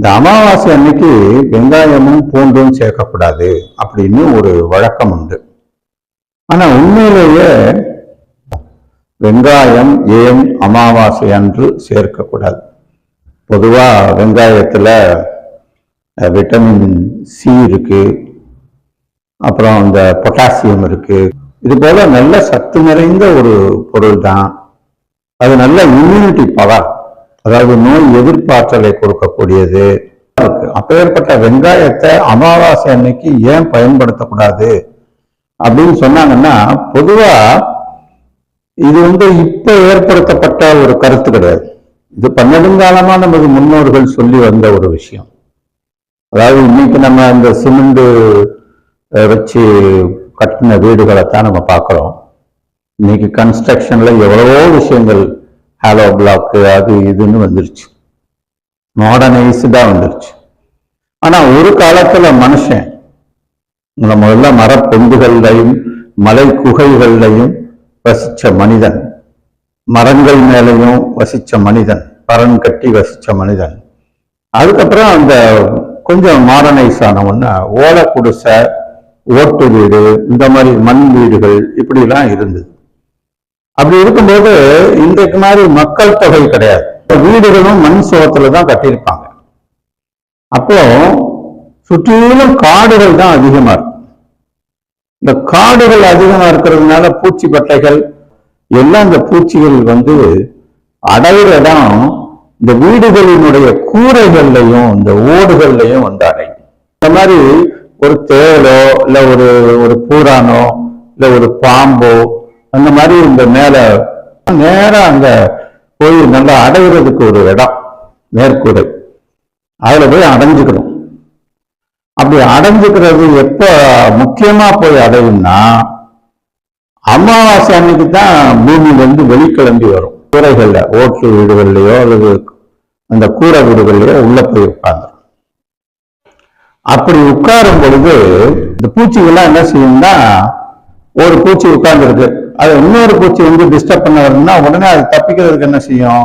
இந்த அமாவாசை அன்னைக்கு வெங்காயமும் பூண்டும் சேர்க்கக்கூடாது அப்படின்னு ஒரு வழக்கம் உண்டு. ஆனா உண்மையிலேயே வெங்காயம் ஏன் அமாவாசை அன்று சேர்க்கக்கூடாது? பொதுவா வெங்காயத்துல விட்டமின் சி இருக்கு அப்புறம் இந்த பொட்டாசியம் இருக்கு. இது போல நல்ல சத்து நிறைந்த ஒரு பொருள் தான் அது நல்ல இம்யூனிட்டி பவர் அதாவது நோய் எதிர்ப்பாற்றலை கொடுக்கக்கூடியது. இருக்கு. அப்பேற்பட்ட வெங்காயத்தை அமாவாசை அன்னைக்கு ஏன் பயன்படுத்தக்கூடாது? அப்படின்னு சொன்னாங்கன்னா பொதுவா இது வந்து இப்ப ஏற்படுத்தப்பட்ட ஒரு கருத்து கிடையாது. இது பன்னெடுங்காலமா நமது முன்னோர்கள் சொல்லி வந்த ஒரு விஷயம். அதாவது இன்னைக்கு நம்ம இந்த சிமெண்டு வச்சு கட்டின வீடுகளை தான் நம்ம பார்க்குறோம். இன்னைக்கு கன்ஸ்ட்ரக்ஷன்ல எவ்வளவோ விஷயங்கள் ஹாலோ பிளாக்கு அது இதுன்னு வந்துருச்சு. மாடர்னைஸ்டாக வந்துருச்சு. ஆனால் ஒரு காலத்தில் மனுஷன் நம்ம முதல்ல மரப்பொந்துகள்லையும் மலை குகைகள்லையும் வசித்த மனிதன். மரங்கள் மேலையும் வசித்த மனிதன். பரன் கட்டி வசித்த மனிதன். அதுக்கப்புறம் அந்த கொஞ்சம் மாடர்னைஸ் ஆனவுன்னா ஓலை குடிசை ஓட்டு வீடு இந்த மாதிரி மண் வீடுகள் இப்படிலாம் இருந்தது. அப்படி இருக்கும்போது இன்றைக்கு மாதிரி மக்கள் தொகை கிடையாது. வீடுகளும் மண் சுவத்துல தான் கட்டியிருப்பாங்க. அப்போ சுற்றிலும் காடுகள் தான் அதிகமா இருக்கும் இந்த காடுகள் அதிகமா இருக்கிறதுனால பூச்சி பட்டைகள் எல்லாம் இந்த பூச்சிகள் வந்து அடையிற இடம் இந்த வீடுகளினுடைய கூரைகள்லையும் இந்த ஓடுகள்லையும் வந்து அடையும் இந்த மாதிரி ஒரு தேளோ இல்ல ஒரு ஒரு பூரானோ இல்ல ஒரு பாம்போ அந்த மாதிரி இந்த மேல நேரா அங்க போய் நல்லா அடைகிறதுக்கு ஒரு இடம் மேற்கூரை அதுல போய் அடைஞ்சுக்கணும். அப்படி அடைஞ்சுக்கிறது எப்ப முக்கியமா போய் அடையும்னா அமாவாசை அன்னைக்கு தான் பூமியில வந்து வெளிக்கிளம்பி வரும். கூரைகள்ல ஓட்டு வீடுகள்லையோ அல்லது அந்த கூரை வீடுகள்லையோ உள்ள போய் உட்கார்ந்து. அப்படி உட்காரும் பொழுது இந்த பூச்சிகள்லாம் என்ன செய்யும்னா ஒரு பூச்சி உட்கார்ந்துருக்கு. அது இன்னொரு பூச்சி வந்து டிஸ்டர்ப் பண்ண வருதுன்னா உடனே அது தப்பிக்கிறதுக்கு என்ன செய்யும்?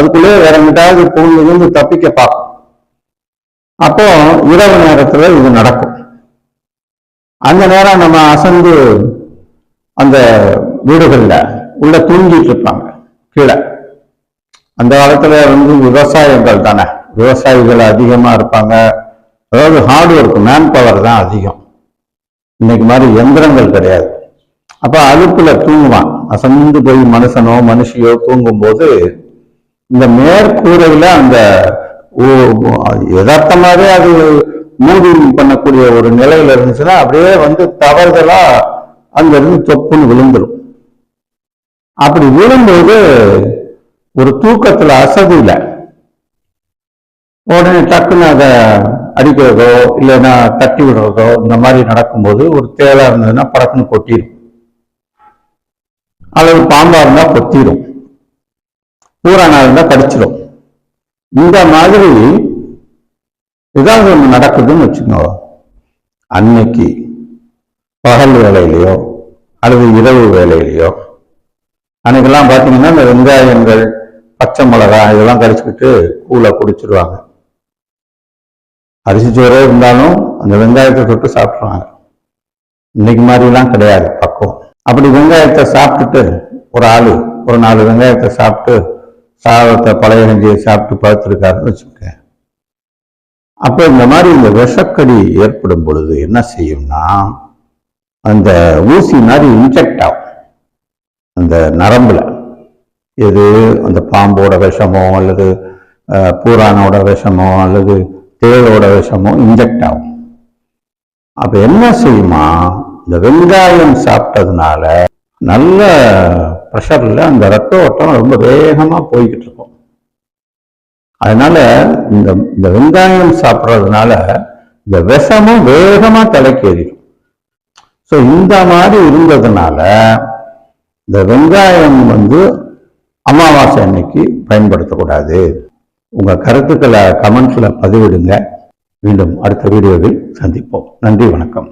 அதுக்குள்ளேயே வேற எங்கிட்டாவது பூந்து தப்பிக்க பார்க்கும். அப்போ இரவு நேரத்துல இது நடக்கும். அந்த நேரம் நம்ம அசந்து அந்த வீடுகளில் உள்ள தூங்கிட்டு இருப்பாங்க. கீழே. அந்த காலத்துல வந்து விவசாயங்கள் தானே. விவசாயிகள் அதிகமா இருப்பாங்க. அதாவது ஹார்ட் ஒர்க் மேன் பவர் தான் அதிகம். இன்னைக்கு மாதிரி எந்திரங்கள் கிடையாது. அப்ப அழுப்புல தூங்குவான். அசந்து போய் மனுஷனோ மனுஷியோ தூங்கும்போது இந்த மேற்கூரையில அந்த ஓ- யதார்த்தமாவே அது மூடி பண்ணக்கூடிய ஒரு நிலையில இருந்துச்சுன்னா அப்படியே வந்து தவறுதலா அங்க இருந்து தொப்புன்னு விழுந்துடும் அப்படி விழும்போது ஒரு தூக்கத்துல அசதியில உடனே டக்குன்னு அதை அடிக்கிறதோ இல்லைன்னா தட்டி விடுறதோ இந்த மாதிரி நடக்கும்போது ஒரு தேளா இருந்ததுன்னா படக்குன்னு கொட்டிடும் அல்லது பாம்பா இருந்தா கொத்திடும் பூரானா இருந்தா கடிச்சிடும் இந்த மாதிரி ஏதாவது ஒன்று நடக்குதுன்னு வச்சுக்கோங்க. அன்னைக்கு பகல் வேலையிலையோ அல்லது இரவு வேலையிலையோ அன்னைக்கெல்லாம் பார்த்தீங்கன்னா இந்த வெங்காயங்கள் பச்சை மிளகா இதெல்லாம் கடிச்சுக்கிட்டு கூழ குடிச்சிருவாங்க. அரிசி சோறே இருந்தாலும் அந்த வெங்காயத்தை தொட்டு சாப்பிட்ருவாங்க இன்னைக்கு மாதிரிலாம் கிடையாது பக்குவம். அப்படி வெங்காயத்தை சாப்பிட்டுட்டு ஒரு ஆளு ஒரு நாலு வெங்காயத்தை சாப்பிட்டு சாதத்தை பழைய கஞ்சியை சாப்பிட்டு படுத்திருக்காருன்னு வச்சுக்கோங்க. அப்போ இந்த மாதிரி இந்த விஷக்கடி ஏற்படும் பொழுது என்ன செய்யும்னா அந்த ஊசி மாதிரி இன்ஜெக்ட் ஆகும். அந்த நரம்புல. எது? அந்த பாம்போட விஷமோ அல்லது பூரானோட விஷமோ அல்லது தேளோட விஷமோ இன்ஜெக்ட் ஆகும். அப்போ என்ன செய்யுமா இந்த வெங்காயம் சாப்பிட்டதுனால நல்ல ப்ரெஷரில் அந்த ரத்த ஓட்டம் ரொம்ப வேகமா போய்கிட்டு இருக்கும். அதனால இந்த இந்த வெங்காயம் சாப்பிட்றதுனால இந்த விஷமும் வேகமா தலைக்கேறிடும் ஸோ இந்த மாதிரி இருந்ததுனால இந்த வெங்காயம் வந்து அமாவாசை அன்னைக்கு பயன்படுத்தக்கூடாது. உங்க கருத்துக்களை கமெண்ட்ஸில் பதிவிடுங்க. மீண்டும் அடுத்த வீடியோவில் சந்திப்போம். நன்றி வணக்கம்.